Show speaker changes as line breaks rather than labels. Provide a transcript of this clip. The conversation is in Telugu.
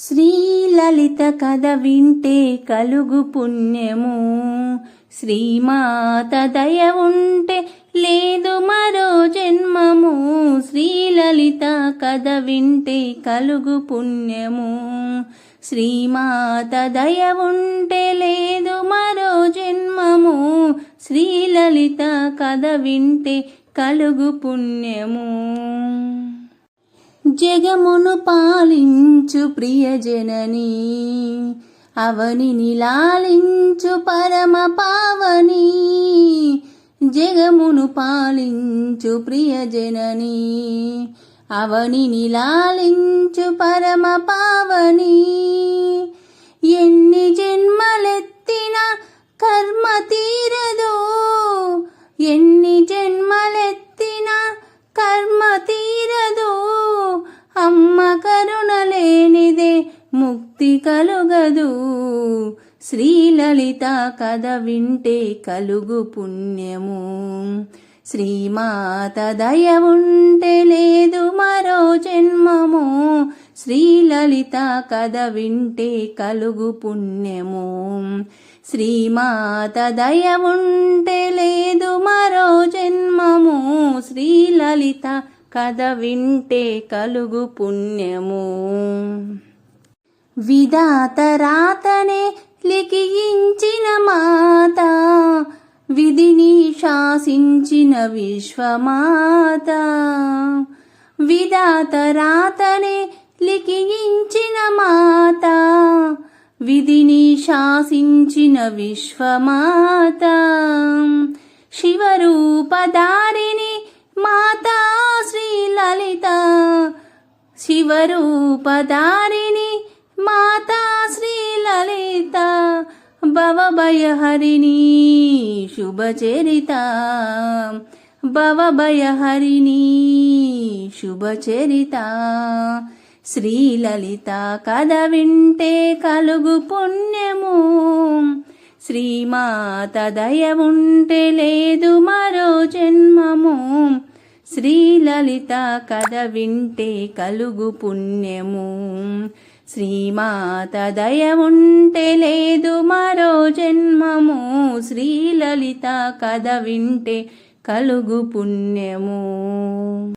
శ్రీలలిత కథ వింటే కలుగు పుణ్యము. శ్రీమాత దయ ఉంటే లేదు మరో జన్మము. శ్రీలలిత కథ వింటే కలుగు పుణ్యము. శ్రీమాత దయ ఉంటే లేదు మరో జన్మము. శ్రీలలిత కథ వింటే కలుగు పుణ్యము. జగమును పాలించు ప్రియజనని అవనిని లాలించు పరమ పావని జగమును పాలించు ప్రియజనని అవనిని లాలించు పరమ పావని. ముక్తి కలుగదు. శ్రీలలిత కథ వింటే కలుగు పుణ్యము. శ్రీమాత దయ ఉంటే లేదు మరో జన్మము. శ్రీలలిత కథ వింటే కలుగు పుణ్యము. శ్రీమాత దయ ఉంటే లేదు మరో జన్మము. శ్రీలలిత కథ వింటే కలుగు పుణ్యము. విధాతరాతనే లిఖించిన మాత విధిని శాసించిన విశ్వమాత. విధాతరాతనే లిఖించిన మాత విధిని శాసించిన విశ్వమాత. శివరూపదారిణి మాతా శ్రీలలిత లలిత శివరూపదారిణి భవభయహరిణి శుభచరిత భవభయహరిణి శుభచరిత శ్రీలలిత కథ వింటే కలుగు పుణ్యము. శ్రీమాత దయ ఉంటే లేదు మరో జన్మము. శ్రీలలిత కథ వింటే కలుగు పుణ్యము. శ్రీమాత దయ ఉంటే లేదు మరో జన్మము. శ్రీలలిత కథ వింటే కలుగు పుణ్యము.